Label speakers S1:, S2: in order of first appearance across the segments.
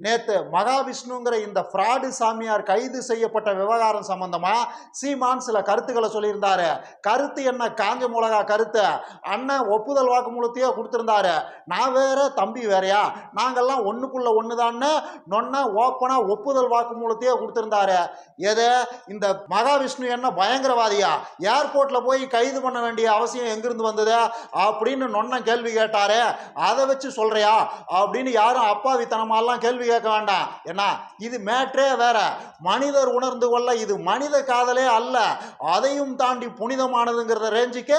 S1: நேத்து மகாவிஷ்ணுங்கிற இந்த ஃப்ராடு சாமியார் கைது செய்யப்பட்ட விவகாரம் சம்பந்தமா? சீமான் சில கருத்துக்களை சொல்லியிருந்தாரு. கருத்து என்ன? காஞ்ச மிளகா கருத்து. அண்ணன் ஒப்புதல் வாக்குமூலத்தையே கொடுத்துருந்தாரு. நான் வேற தம்பி வேறயா? நாங்கெல்லாம் ஒண்ணுக்குள்ள ஒண்ணுதான்னு நொன்ன ஓப்பனா ஒப்புதல் வாக்குமூலத்தையே கொடுத்துருந்தாரு. எது? இந்த மகாவிஷ்ணு என்ன பயங்கரவாதியா? ஏர்போர்ட்ல போய் கைது பண்ண வேண்டிய அவசியம் எங்கிருந்து வந்தது? அப்படின்னு நொன்ன கேள்வி கேட்டாரு. அதை வச்சு சொல்றியா? அப்படின்னு யாரும் அப்பாவித்தனமாலாம் கேள்வி கேட்க வேண்டாம். ஏன்னா இது மேட்ரே வேற. மனிதர் உணர்ந்து கொள்ள இது மனித காதலே அல்ல. அதையும் தாண்டி புனிதமானதுங்கிறத ரேஞ்சுக்கு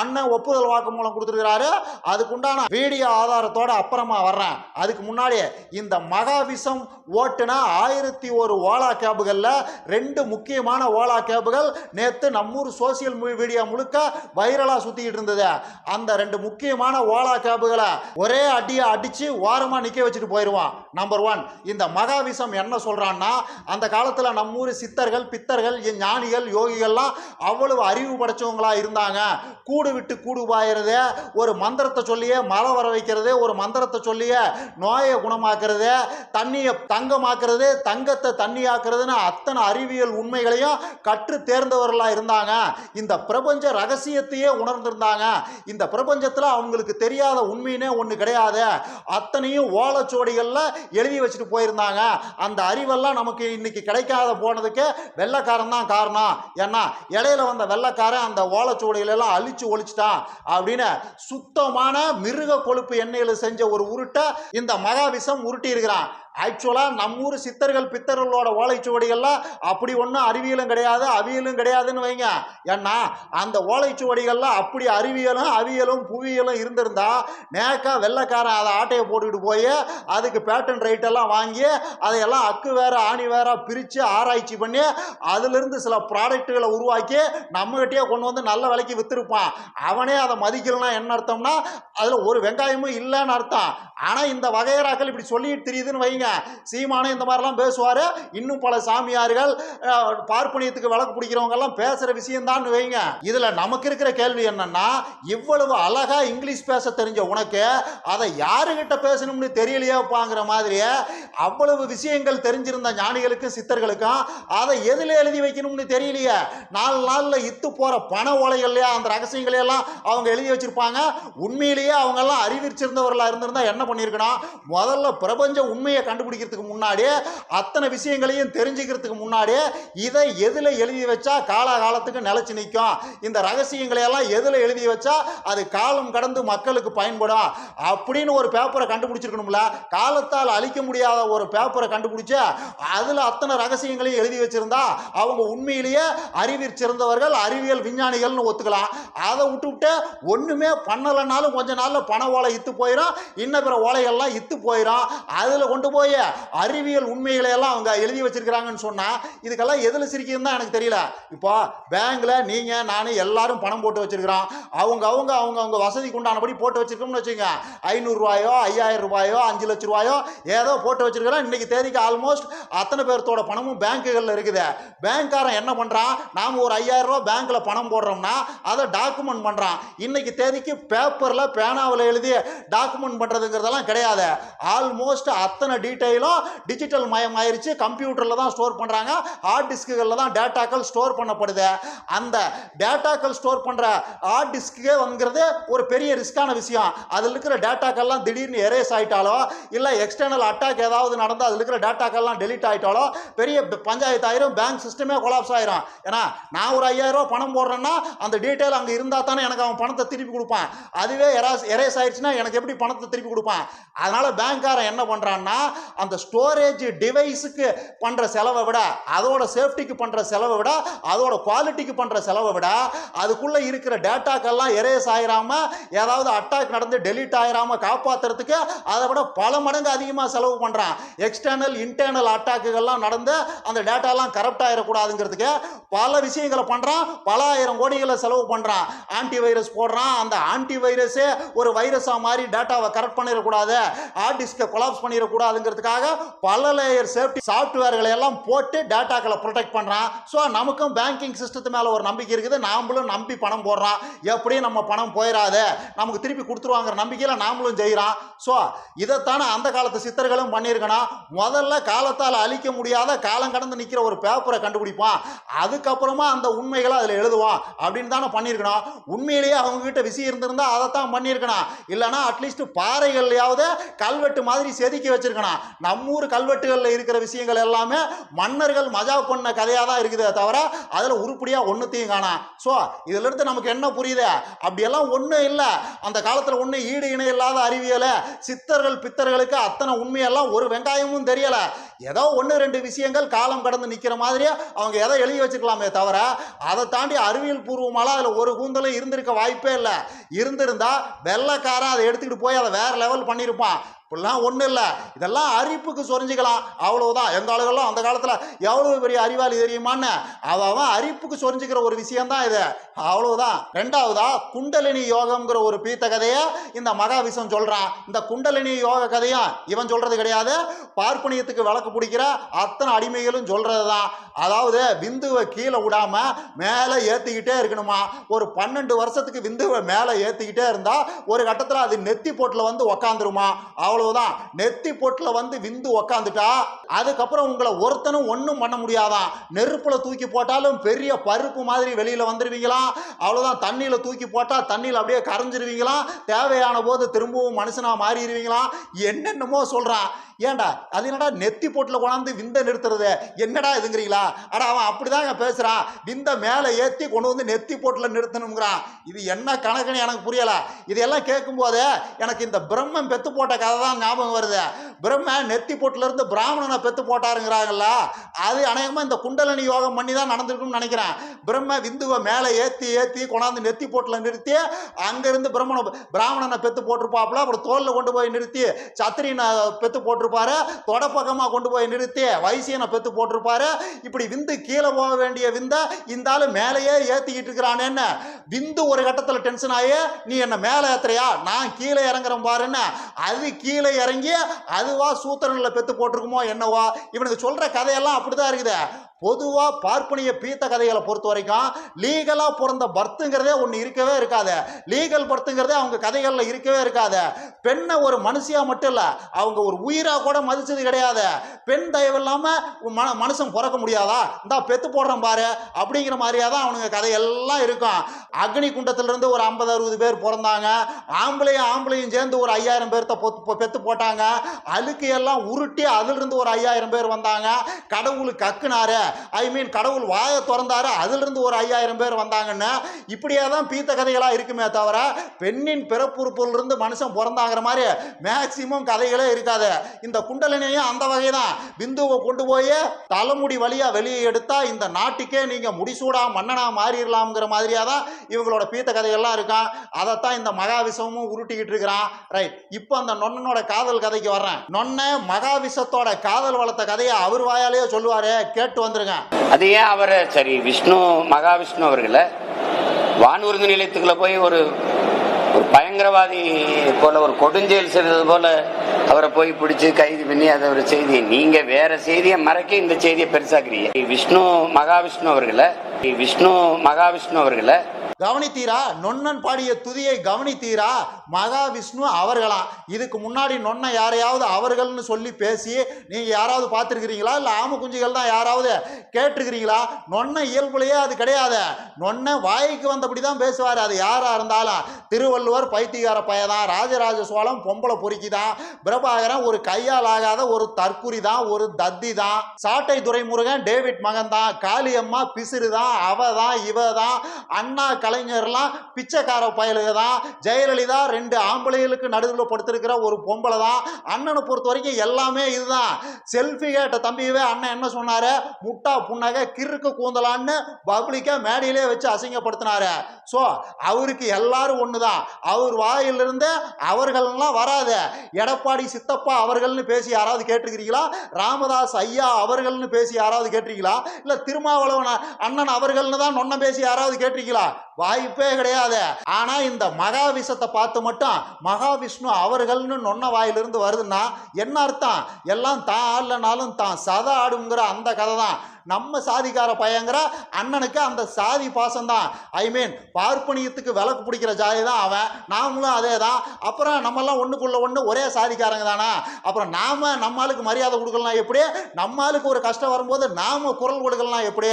S1: அண்ணன் ஒப்புதல் வாக்கு மூலம் கொடுத்துருக்கிறாரு. அதுக்குண்டான வீடியோ ஆதாரத்தோட அப்புறமா வர்றேன். அதுக்கு முன்னாடி இந்த மகாவிஷம் ஓட்டுனா ஆயிரத்தி ஒரு ஓலா கேபுகளில் ரெண்டு முக்கியமான ஓலா கேபுகள் நேற்று நம்மூர் சோசியல் மீடியா முழுக்க வைரலாக சுற்றிக்கிட்டு இருந்தது. அந்த ரெண்டு முக்கியமான ஓலா கேபுகளை ஒரே அடியை அடித்து ஓரமாக நிற்க வச்சுட்டு போயிடுவான் நம்பர் ஒன் இந்த மகாவிஷம் என்ன சொல்கிறான்னா அந்த காலத்தில் நம்மூர் சித்தர்கள் பித்தர்கள் ஞானிகள் யோகிகள்லாம் அவ்வளவு அறிவு படைச்சவங்களா இருந்தாங்க. கூடு விட்டு கூடு பாயிறது ஒரு மந்திரத்தை சொல்லியே மழை வர வைக்கிறது ஒரு மந்திரத்தை சொல்லியே நோயை குணமாக்குறது தண்ணியை தங்கமாக்குறது தங்கத்தை தண்ணி ஆக்குறதுன்னு அத்தனை அறிவியல் உண்மைகளையும் கற்று தேர்ந்தவர்களாக இருந்தாங்க. இந்த பிரபஞ்ச ரகசியத்தையே உணர்ந்திருந்தாங்க. இந்த பிரபஞ்சத்தில் அவங்களுக்கு தெரியாத உண்மையினே ஒன்று கிடையாது. அத்தனையும் ஓலைச்சுவடிகளில் எழுதி வச்சுட்டு போயிருந்தாங்க. அந்த அறிவெல்லாம் நமக்கு இன்னைக்கு கிடைக்காத போனதுக்கு வெள்ளைக்காரன் தான் காரணம். ஏன்னா இடையில வந்த வெள்ளைக்காரன் அந்த ஓலைச்சுவடிகளெல்லாம் அழிச்சு ஒழிச்சிட்டான் அப்படின்னு சுத்தமான மிருக கொழுப்பு எண்ணெயில் செஞ்ச ஒரு உருட்டை இந்த மகாவிஷம் உருட்டி இருக்கிறான் ஆக்சுவலாக நம்மூர் சித்தர்கள் பித்தர்களோட ஓலைச்சுவடிகள்லாம் அப்படி ஒன்றும் அறிவியலும் கிடையாது அவியலும் கிடையாதுன்னு வைங்க. ஏன்னா அந்த ஓலைச்சுவடிகள்லாம் அப்படி அறிவியலும் அவியலும் புவியியலும் இருந்திருந்தா நேக்கா வெள்ளைக்காரன் அதை ஆட்டையை போட்டுக்கிட்டு போய் அதுக்கு பேட்டன் ரைட்டெல்லாம் வாங்கி அதையெல்லாம் அக்கு வேற ஆணி வேற பிரித்து ஆராய்ச்சி பண்ணி அதிலிருந்து சில ப்ராடக்ட்டுகளை உருவாக்கி நம்மகிட்டயே கொண்டு வந்து நல்ல விலைக்கு விற்றுருப்பான் அவனே அதை மதிக்கலன்னா என்ன அர்த்தம்னா அதில் ஒரு வெங்காயமும் இல்லைன்னு அர்த்தம். ஆனால் இந்த வகையராக்கள் இப்படி சொல்லிட்டு தெரியுதுன்னு வைங்க. சீமானும் இந்த மாதிரிலாம் பேசுவார். இன்னும் பல சாமியார்கள் பார்ப்பனியத்துக்கு வழக்கு பிடிக்கிறவங்க எல்லாம் பேசுகிற விஷயம்தான் வைங்க. இதில் நமக்கு இருக்கிற கேள்வி என்னன்னா இவ்வளவு அழகா இங்கிலீஷ் பேச தெரிஞ்ச உனக்கு அதை யாருகிட்ட பேசணும்னு தெரியலையாப்பாங்கிற மாதிரியே அவ்வளவு விஷயங்கள் தெரிஞ்சிருந்த ஞானிகளுக்கும் சித்தர்களுக்கும் அதை எதில் எழுதி வைக்கணும்னு தெரியலையே. நாலு நாளில் இத்து போகிற பண ஓலைகள்லையா அந்த ரகசியங்களையெல்லாம் அவங்க எழுதி வச்சிருப்பாங்க. உண்மையிலேயே அவங்கெல்லாம் அறிவிச்சிருந்தவர்களாக இருந்திருந்தா என்ன பண்ணியிருக்கணும்? முதல்ல பிரபஞ்ச உண்மையை கண்டுபிடிக்கிறதுக்கு முன்னாடி அத்தனை விஷயங்களையும் தெரிஞ்சுக்கிறதுக்கு முன்னாடி இதை எதில் எழுதி வச்சா காலகாலத்துக்கு நிலச்சி நிற்கும் இந்த ரகசியங்களை எல்லாம் எதில் எழுதி வச்சா அது காலம் கடந்து மக்களுக்கு பயன்படும்? அப்படின்னு ஒரு பேப்பரை கண்டுபிடிச்சிருக்கணும்ல. காலத்தால் அழிக்க முடியாத ஒரு பேப்பரை கண்டுபிடிச்சு அதில் அத்தனை ரகசியங்களையும் எழுதி வச்சிருந்தா அவங்க உண்மையிலேயே அறிவிற் சிறந்தவர்கள் அறிவியல் விஞ்ஞானிகள்னு ஒத்துக்கலாம். அதை விட்டுவிட்டு ஒன்றுமே பண்ணலைனாலும் கொஞ்ச நாளில் பண ஓலை இத்து போயிடும் இன்ன பிற ஓலைகள்லாம் இத்து போயிடும் அதில் கொண்டு போய் அறிவியல் உண்மைகளை எல்லாம் அவங்க எழுதி வச்சிருக்கிறாங்கன்னு சொன்னால் இதுக்கெல்லாம் எதில் சிரிக்குதுன்னு தான் எனக்கு தெரியல. இப்போ பேங்க்கில் நீங்கள் நான் எல்லாரும் பணம் போட்டு வச்சிருக்கிறோம். அவங்க அவங்க அவங்க அவங்க வசதிக்கு உண்டானபடி போட்டு வச்சிருக்கோம்னு வச்சுங்க ஐநூறுரூவாயோ ஐயாயிரம் ரூபாயோ அஞ்சு லட்ச ரூபாயோ ஏதோ போட்டு வச்சிருக்கிறோம். இன்றைக்கி தேதிக்கு ஆல்மோஸ்ட் அத்தனை பேர்த்தோட பணமும் பேங்க்குகளில் இருக்குது. பேங்க்காரன் என்ன பண்ணுறான் நாம் ஒரு ஐயாயிரம் ரூபா பேங்க்கில் பணம் போடுறோம்னா அதை டாக்குமெண்ட் பண்ணுறான் இன்னைக்கு தேதிக்கு பேப்பரில் பேனாவில் எழுதி டாக்குமெண்ட் பண்ணுறதுங்கிறதெல்லாம் கிடையாது. ஆல்மோஸ்ட் அத்தனை டீட்டெயிலும் டிஜிட்டல் மயம் ஆயிருச்சு கம்ப்யூட்டரில் தான் ஸ்டோர் பண்ணுறாங்க ஹார்ட் டிஸ்க்குகளில் தான் டேட்டாக்கள் ஸ்டோர் பண்ணப்படுது. அந்த டேட்டாக்கள் ஸ்டோர் பண்ணுற ஹார்ட் டிஸ்க்கே வந்துங்கிறது ஒரு பெரிய ரிஸ்க்கான விஷயம். அதில் இருக்கிற டேட்டாக்கள்லாம் திடீர்னு எரேஸ் ஆகிட்டாலோ இல்லை எக்ஸ்டர்னல் அட்டாக் ஏதாவது நடந்தால் அதில் இருக்கிற டேட்டாக்கள்லாம் டெலிட் ஆயிட்டாலோ பெரிய பஞ்சாயத்து ஆயிரும் பேங்க் சிஸ்டமே கொலாப்ஸ் ஆயிரும். ஏன்னா நான் ஒரு ஐயாயிரம் பணம் போடுறேன்னா அந்த டீட்டெயில் அங்கே இருந்தால் தானே எனக்கு அவன் பணத்தை திருப்பி கொடுப்பான். அதுவே எராஸ் எரேஸ் ஆயிடுச்சுன்னா எனக்கு எப்படி பணத்தை திருப்பி கொடுப்பான்? அதனால பேங்க்காரன் என்ன பண்ணுறான்னா அந்த ஸ்டோரேஜ் டிவைஸுக்கு பண்ணுற செலவை விட அதோட சேஃப்டிக்கு பண்ணுற செலவை விட அதோட குவாலிட்டிக்கு பண்ணுற செலவை விட அதுக்குள்ளே இருக்கிற டேட்டாக்கெல்லாம் எரேஸ் ஆயிராம ஏதாவது அட்டாக் நடந்து டெலீட் ஆயிராம காப்பாற்றுறதுக்கு அதை விட பல மடங்கு அதிகமாக செலவு பண்ணுறான் எக்ஸ்டர்னல் இன்டர்னல் அட்டாக்குகள்லாம் நடந்து அந்த டேட்டாலாம் கரப்ட் ஆயிடக்கூடாதுங்கிறதுக்கு பல விஷயங்களை பண்ணுறான் பல ஆயிரம் கோடிகளை செலவு பண்ணுறான் ஆன்டி வைரஸ் போடுறான். அந்த ஆன்டி வைரஸே ஒரு வைரஸாக மாதிரி டேட்டாவை கரெக்ட் பண்ணிடக்கூடாது. ஹார்ட் டிஸ்கை கொலாப்ஸ் பண்ணிடக்கூடாதுங்கிறதுக்காக பல லேயர் சேஃப்டி சாஃப்ட்வேர்களை எல்லாம் போட்டு டேட்டாக்களை ப்ரொடெக்ட் பண்ணுறான் ஸோ நமக்கும் பேங்கிங் சிஸ்டத்து மேலே ஒரு நம்பிக்கை இருக்குது. நாமளும் நம்பி பணம் போடுறோம் எப்படியும் நம்ம பணம் போயிடாது நமக்கு திருப்பி கொடுத்துருவாங்கிற நம்பிக்கையில் நாமளும் செய்கிறோம் ஸோ இதைத்தானே அந்த காலத்து சித்தர்களும் பண்ணியிருக்கணும் முதல்ல காலத்தால் அழிக்க முடியாத காலம் கடந்து நிற்கிற ஒரு பேப்பரை கண்டுபிடிப்பான். அதுக்கப்புறமா அந்த உண்மைகளை அதில் எழுதுவான். அப்படின்னு தானே பண்ணியிருக்கணும். உண்மையிலேயே அவங்ககிட்ட விஷயம் இருந்திருந்தால் அதைத்தான் பண்ணியிருக்கணும். இல்லைன்னா அட்லீஸ்ட் பாறைகள்லையாவது கல்வெட்டு மாதிரி செதுக்கி வச்சிருக்கணும். நம்ம ஊர் கல்வெட்டுகளில் இருக்கிற விஷயங்கள் எல்லாமே மன்னர்கள் மஜா பண்ண கதையாக தான் இருக்குதே தவிர அதில் உருப்படியாக ஒன்றுத்தையும் காணாம் ஸோ இதில் எடுத்து நமக்கு என்ன புரியுது? அப்படியெல்லாம் ஒன்றும் இல்லை. அந்த காலத்தில் ஒன்றும் ஈடு இணை இல்லாத அறிவியலை சித்தர்கள் பித்தர்களுக்கு அத்தனை உண்மையெல்லாம் ஒரு வெங்காயமும் தெரியலை. ஏதோ ஒன்று ரெண்டு விஷயங்கள் காலம் கடந்து நிற்கிற மாதிரியே அவங்க எதை எழுதி வச்சுக்கலாமே தவிர அதை தாண்டி அறிவியல் பூர்வமாலாம் அதில் ஒரு கூந்தலும் இருந்திருக்க வாய்ப்பே இல்லை. இருந்திருந்தால் வெள்ளைக்காரன் அதை எடுத்துக்கிட்டு போய் அதை வேறு லெவல் பண்ணியிருப்பான். இப்படிலாம் ஒன்றும் இல்லை. இதெல்லாம் அறிப்புக்கு சொரிஞ்சுக்கலாம். அவ்வளவுதான். எங்கள் ஆளுகள்லாம் அந்த காலத்தில் எவ்வளவு பெரிய அறிவாளி தெரியுமான்னு? அவன் அவன் அரிப்புக்கு சொரிஞ்சுக்கிற ஒரு விஷயம்தான் இது. அவ்வளவுதான். ரெண்டாவதா குண்டலினி யோகம்ங்கிற ஒரு பீத்த கதையை இந்த மகாவிஷம் சொல்கிறான் இந்த குண்டலினி யோக கதையும் இவன் சொல்கிறது கிடையாது. பார்ப்பனியத்துக்கு விளக்கு பிடிக்கிற அத்தனை அடிமைகளும் சொல்றது தான் அதாவது விந்துவை கீழே விடாம மேலே ஏத்திக்கிட்டே இருக்கணுமா? ஒரு பன்னெண்டு வருஷத்துக்கு விந்துவை மேலே ஏத்திக்கிட்டே இருந்தா ஒரு கட்டத்தில் அது நெத்தி போட்டில் வந்து உக்காந்துருமா? அவ்வளவுதான். நெத்தி போட்டில் வந்து விந்து உக்காந்துட்டா அதுக்கப்புறம் உங்களை ஒருத்தனும் ஒன்றும் பண்ண முடியாதான் நெருப்புல தூக்கி போட்டாலும் பெரிய பருப்பு மாதிரி வெளியில வந்துருவீங்களாம் அவ்வளவுதான். தண்ணியில தூக்கி போட்டா தண்ணியில் அப்படியே கரைஞ்சிருவீங்களாம் தேவையான போது திரும்பவும் மனுஷனா மாறிடுவீங்களாம் என்னென்னமோ சொல்றான். ஏன்டா அது என்னடா நெத்தி போட்டில் கொண்டாந்து விந்த நிறுத்துறது என்னடா இதுங்கிறீங்களா? அடா அவன் அப்படிதாங்க பேசுறான் விந்த மேலே ஏற்றி கொண்டு வந்து நெத்தி போட்டில் நிறுத்தணுங்கிறான் இது என்ன கணக்குன்னு எனக்கு புரியல. இதெல்லாம் கேட்கும்போது எனக்கு இந்த பிரம்மன் பெத்து போட்ட கதை தான் ஞாபகம் வருது. பிரம்ம நெத்தி போட்டுல இருந்து பிராமணனை பெத்து போட்டாருங்கிறாங்கல்ல அது அநேகமாக இந்த குண்டலனி யோகம் பண்ணி தான் நடந்திருக்கும்னு நினைக்கிறேன். பிரம்ம விந்துவை மேலே ஏற்றி ஏற்றி கொண்டாந்து நெத்தி போட்டில் நிறுத்தி அங்கேருந்து பிரம்மண பிராமணனை பெத்து போட்டிருப்பாப்புல. அப்புறம் தோலில் கொண்டு போய் நிறுத்தி சத்திரியனை பெத்து போட்டிருப்பாரு. தொடப்பக்கமாக கொண்டு கொண்டு போய் நிறுத்தி வைசியனை பெற்று போட்டிருப்பாரு. இப்படி விந்து கீழே போக வேண்டிய விந்தை இந்த ஆளு மேலேயே ஏற்றிக்கிட்டு இருக்கிறானேன்னு விந்து ஒரு கட்டத்தில் டென்ஷன் ஆகி நீ என்ன மேலே ஏத்துறியா? நான் கீழே இறங்குறேன் பாருன்னு அது கீழே இறங்கி அதுவா சூத்திரனில் பெற்று போட்டிருக்குமோ என்னவோ? இவனுக்கு சொல்கிற கதையெல்லாம் அப்படிதான் இருக்குது. பொதுவாக பார்ப்பனிய பீத்த கதைகளை பொறுத்த வரைக்கும் லீகலாக பிறந்த பர்த்துங்கிறதே ஒன்று இருக்கவே இருக்காது. லீகல் பர்த்துங்கிறதே அவங்க கதைகளில் இருக்கவே இருக்காது. பெண்ணை ஒரு மனுஷியாக மட்டும் இல்லை அவங்க ஒரு உயிராக கூட மதிச்சது கிடையாது. பெண் தயவு இல்லாமல் மன மனுஷன் பிறக்க முடியாதா? இந்தா பெத்து போடுறேன் பாரு அப்படிங்கிற மாதிரியாக தான் அவனுங்க கதையெல்லாம் இருக்கும். அக்னி குண்டத்திலிருந்து ஒரு ஐம்பது அறுபது பேர் பிறந்தாங்க. ஆம்பளையும் ஆம்பளையும் சேர்ந்து ஒரு ஐயாயிரம் பேர்த்த பொத்து பெத்து போட்டாங்க. அழுக்கு எல்லாம் உருட்டி அதிலிருந்து ஒரு ஐயாயிரம் பேர் வந்தாங்க. கடவுளுக்கு கக்குனாரு. ஐ மீன் கடவுள் வாயை திறந்தாரு அதிலிருந்து ஒரு ஐயாயிரம் பேர் வந்தாங்கன்னு இப்படியே தான் பீத்த கதைகளாக இருக்குமே தவிர பெண்ணின் பிறப்புறுப்பிலிருந்து மனுஷன் பிறந்தாங்கிற மாதிரி மேக்சிமம் கதைகளே இருக்காது. இந்த குண்டலினியும் அந்த வகை தான் பிந்துவை கொண்டு போய் தலைமுடி வழியாக வெளியே எடுத்தால் இந்த நாட்டுக்கே நீங்கள் முடிசூடா மன்னனா மாறிடலாம்ங்கிற மாதிரியாக தான் இவங்களோட பீத்த கதைகள்லாம் இருக்கான். அதைத்தான் இந்த மகாவிஷமும் உருட்டிக்கிட்டு இருக்கிறான். ரைட் இப்போ அந்த நொன்னனோட காதல் கதைக்கு வர்றேன். நொன்ன மகாவிஷத்தோட காதல் வளர்த்த கதையை அவர் வாயாலேயே சொல்லுவார் கேட்டு வந்துருங்க
S2: அது ஏன் அவரை சரி விஷ்ணு மகாவிஷ்ணு அவர்களை வானூர்தி நிலையத்துக்குள்ள போய் ஒரு ஒரு பயங்கரவாதி போல ஒரு கொடுஞ்செயல் செய்தது போல அவரை போய் பிடிச்சு கைது பண்ணி அதை ஒரு செய்தி நீங்க வேற செய்தியை மறைக்க இந்த செய்தியை பெருசாக்குறீங்க. விஷ்ணு மகாவிஷ்ணு அவர்களை விஷ்ணு மகாவிஷ்ணு அவர்களை
S1: கவனித்தீரா? நொன்னன் பாடிய துதியை கவனித்தீரா? மகாவிஷ்ணு அவர்களாம் இதுக்கு முன்னாடி நொன்ன யாரையாவது அவர்கள்னு சொல்லி பேசி நீங்கள் யாராவது பார்த்துருக்கிறீங்களா? இல்லை ஆம குஞ்சுகள் தான் யாராவது கேட்டிருக்கிறீங்களா? நொன்ன இயல்புலையே அது கிடையாது. நொன்ன வாய்க்கு வந்தபடி தான் பேசுவார். அது யாராக இருந்தாலும் திருவள்ளுவர் பைத்தியகார பயதான். ராஜராஜ சோழம் பொம்பளை பொறுக்கி தான் பிரபாகரன் ஒரு கையால் ஆகாத ஒரு தற்குறி தான் ஒரு தத்தி தான் சாட்டை துரைமுருகன் டேவிட் மகன் தான் காளியம்மா பிசிறு தான் அவ தான் இவ தான் அண்ணா கலைஞர்லாம் பிச்சைக்கார பயலுக தான் ஜெயலலிதா ரெண்டு ஆம்பளைகளுக்கு நடுவில் படுத்திருக்கிற ஒரு பொம்பளை தான் அண்ணனை பொறுத்த வரைக்கும் எல்லாமே இதுதான். செல்ஃபி கேட்ட தம்பியவே அண்ணன் என்ன சொன்னாரு? முட்டா புண்ணக கிறுக்கு கூந்தலான்னு பப்ளிக்கா மேடையிலே வச்சு அசிங்கப்படுத்தினாரு. ஸோ அவருக்கு எல்லாரும் ஒன்று தான் அவர் வாயிலிருந்து அவர்கள்லாம் வராது. எடப்பாடி சித்தப்பா அவர்கள்னு பேசி யாராவது கேட்டிருக்கிறீங்களா? ராமதாஸ் ஐயா அவர்கள்னு பேசி யாராவது கேட்டிருக்கீங்களா? இல்லை திருமாவளவன் அண்ணன் அவர்கள்னு தான் நொன்ன பேசி யாராவது கேட்டிருக்கீங்களா? வாய்ப்பே கிடையாது. ஆனா இந்த மகாவிஷத்தை பார்த்து மட்டும் மகாவிஷ்ணு அவர்கள்னு நொன்ன வாயிலிருந்து வருதுன்னா என்ன அர்த்தம்? எல்லாம் தான் ஆடலனாலும் தான் சத ஆடுங்கிற அந்த கதை தான் நம்ம சாதிக்கார பையங்கிற அண்ணனுக்கு அந்த சாதி பாசம் தான் ஐ மீன் பார்ப்பனியத்துக்கு விளக்கு பிடிக்கிற ஜாதி தான் அவன். நாமளும் அதே தான் அப்புறம் நம்மெல்லாம் ஒன்றுக்குள்ள ஒன்று ஒரே சாதிக்காரங்க தானா? அப்புறம் நாம நம்மளுக்கு மரியாதை கொடுக்கலாம் எப்படி? நம்மளுக்கு ஒரு கஷ்டம் வரும்போது நாம குரல் கொடுக்கலாம் எப்படி?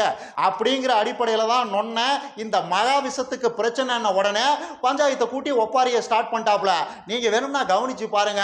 S1: அப்படிங்கிற அடிப்படையில் தான் நொன்ன இந்த மகாவிஷத்துக்கு பிரச்சனைன உடனே பஞ்சாயத்தை கூட்டி ஒப்பாரியை ஸ்டார்ட் பண்ணிட்டாப்ல நீங்கள் வேணும்னா கவனிச்சு பாருங்க.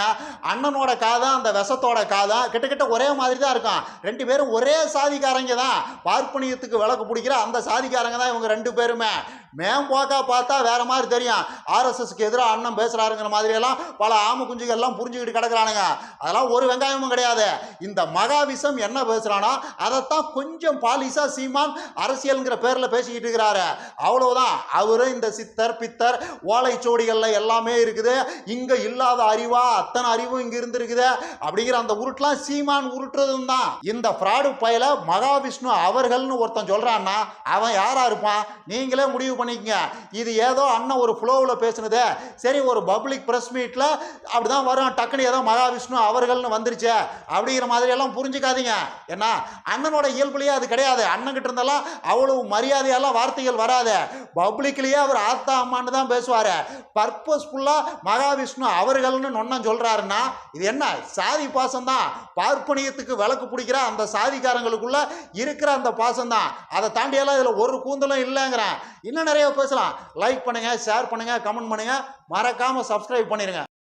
S1: அண்ணனோட காதம் அந்த விஷத்தோட காதம் கிட்டத்தட்ட ஒரே மாதிரி தான் இருக்கும் ரெண்டு பேரும் ஒரே சாதிக்காரங்க தான் பார்ப்பனியத்துக்கு விளக்கு பிடிக்கிற அந்த சாதிக்காரங்க தான் இவங்க ரெண்டு பேருமே. மேம்போக்கா பார்த்தா வேற மாதிரி தெரியும். ஆர்எஸ்எஸ்க்கு எதிராக அண்ணன் பேசுறாருங்கிற மாதிரி எல்லாம் பல ஆம குஞ்சுகள் எல்லாம் புரிஞ்சுக்கிட்டு கிடக்குறானுங்க. அதெல்லாம் ஒரு வெங்காயமும் கிடையாது. இந்த மகாவிசம் என்ன பேசுறானோ அதைத்தான் கொஞ்சம் பாலிசா சீமான் அரசியல்ங்கிற பேர்ல பேசிக்கிட்டு இருக்கிறாரு. அவ்வளவுதான். அவரும் இந்த சித்தர் பித்தர் ஓலைச்சோடிகள்ல எல்லாமே இருக்குது. இங்க இல்லாத அறிவா அத்தனை அறிவும் இங்க இருந்திருக்குது அப்படிங்கிற அந்த உருட்டுலாம் சீமான் உருட்டுறதும் தான். இந்த ஃப்ராடு பயல மகாவிஷ்ணு அவர்கள்னு ஒருத்தன் சொல்றான்னா அவன் யாரா இருப்பான்? நீங்களே முடிவு பண்ணிக்கங்க. இது ஏதோ அண்ணன் ஒரு ஃப்ளோவில் பேசுனது. சரி ஒரு பப்ளிக் ப்ரெஸ் மீட்டில் அப்படிதான் வரும் டக்குனு ஏதோ மகாவிஷ்ணு அவர்கள்னு வந்துருச்சு. அப்படிங்கிற மாதிரி எல்லாம் புரிஞ்சுக்காதீங்க. ஏன்னா அண்ணனோட இயல்புலேயே அது கிடையாது. அண்ணன் கிட்ட இருந்தெல்லாம் அவ்வளவு மரியாதையெல்லாம் வார்த்தைகள் வராது. பப்ளிக்லேயே அவர் ஆத்தா அம்மான்னு தான் பேசுவார். பர்பஸ்ஃபுல்லாக மகாவிஷ்ணு அவர்கள்னு நொன்னம் சொல்கிறாருன்னா இது என்ன? சாதி பாசம் தான் பார்ப்பனியத்துக்கு விளக்கு பிடிக்கிற அந்த சாதிக்காரங்களுக்குள்ள இருக்கிற அந்த பாசம்தான். அதை தாண்டியெல்லாம் இதில் ஒரு கூந்தலும் இல்லைங்கிறேன். இன்னும் நிறைய பேசலாம். லைக் பண்ணுங்க ஷேர் பண்ணுங்க கமெண்ட் பண்ணுங்க. மறக்காமல் சப்ஸ்கிரைப் பண்ணிடுங்க